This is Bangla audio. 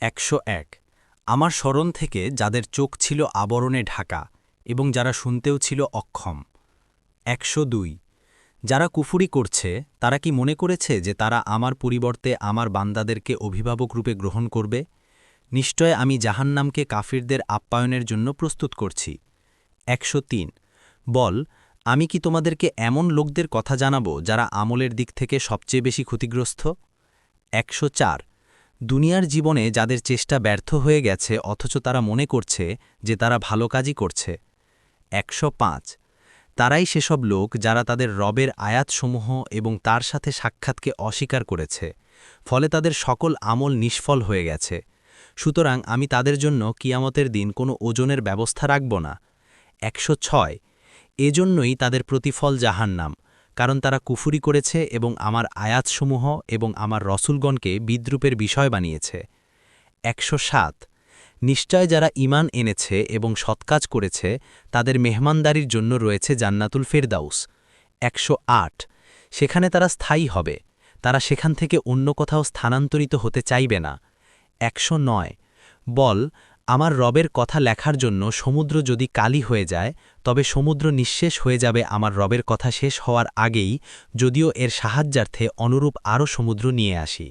একশো এক। আমার স্মরণ থেকে যাদের চোখ ছিল আবরণে ঢাকা এবং যারা শুনতেও ছিল অক্ষম। একশো দুই। যারা কুফুরি করছে, তারা কি মনে করেছে যে তারা আমার পরিবর্তে আমার বান্দাদেরকে অভিভাবক রূপে গ্রহণ করবে? নিশ্চয় আমি জাহান্নামকে কাফিরদের আপ্যায়নের জন্য প্রস্তুত করছি। একশো তিন। বল, আমি কি তোমাদেরকে এমন লোকদের কথা জানাব যারা আমলের দিক থেকে সবচেয়ে বেশি ক্ষতিগ্রস্ত? একশো চার। দুনিয়ার জীবনে যাদের চেষ্টা ব্যর্থ হয়ে গেছে, অথচ তারা মনে করছে যে তারা ভালো কাজই করছে। একশো পাঁচ। তারাই সেসব লোক যারা তাদের রবের আয়াতসমূহ এবং তার সাথে সাক্ষাৎকে অস্বীকার করেছে। ফলে তাদের সকল আমল নিষ্ফল হয়ে গেছে। সুতরাং আমি তাদের জন্য কিয়ামতের দিন কোনো ওজনের ব্যবস্থা রাখব না। একশো ছয়। এজন্যই তাদের প্রতিফল জাহান্নাম। কারণ তারা কুফুরি করেছে এবং আমার আয়াতসমূহ এবং আমার রসুলগণকে বিদ্রুপের বিষয় বানিয়েছে। একশো সাত। নিশ্চয় যারা ইমান এনেছে এবং সৎকাজ করেছে, তাদের মেহমানদারির জন্য রয়েছে জান্নাতুল ফেরদাউস। একশো আট। সেখানে তারা স্থায়ী হবে। তারা সেখান থেকে অন্য কোথাও স্থানান্তরিত হতে চাইবে না। একশো নয়। বল আমার রবের কথা লেখার জন্য সমুদ্র যদি কালি হয়ে যায়, তবে সমুদ্র নিঃশেষ হয়ে যাবে আমার রবের কথা শেষ হওয়ার আগেই, যদিও এর সাহায্যার্থে অনুরূপ আরও সমুদ্র নিয়ে আসি।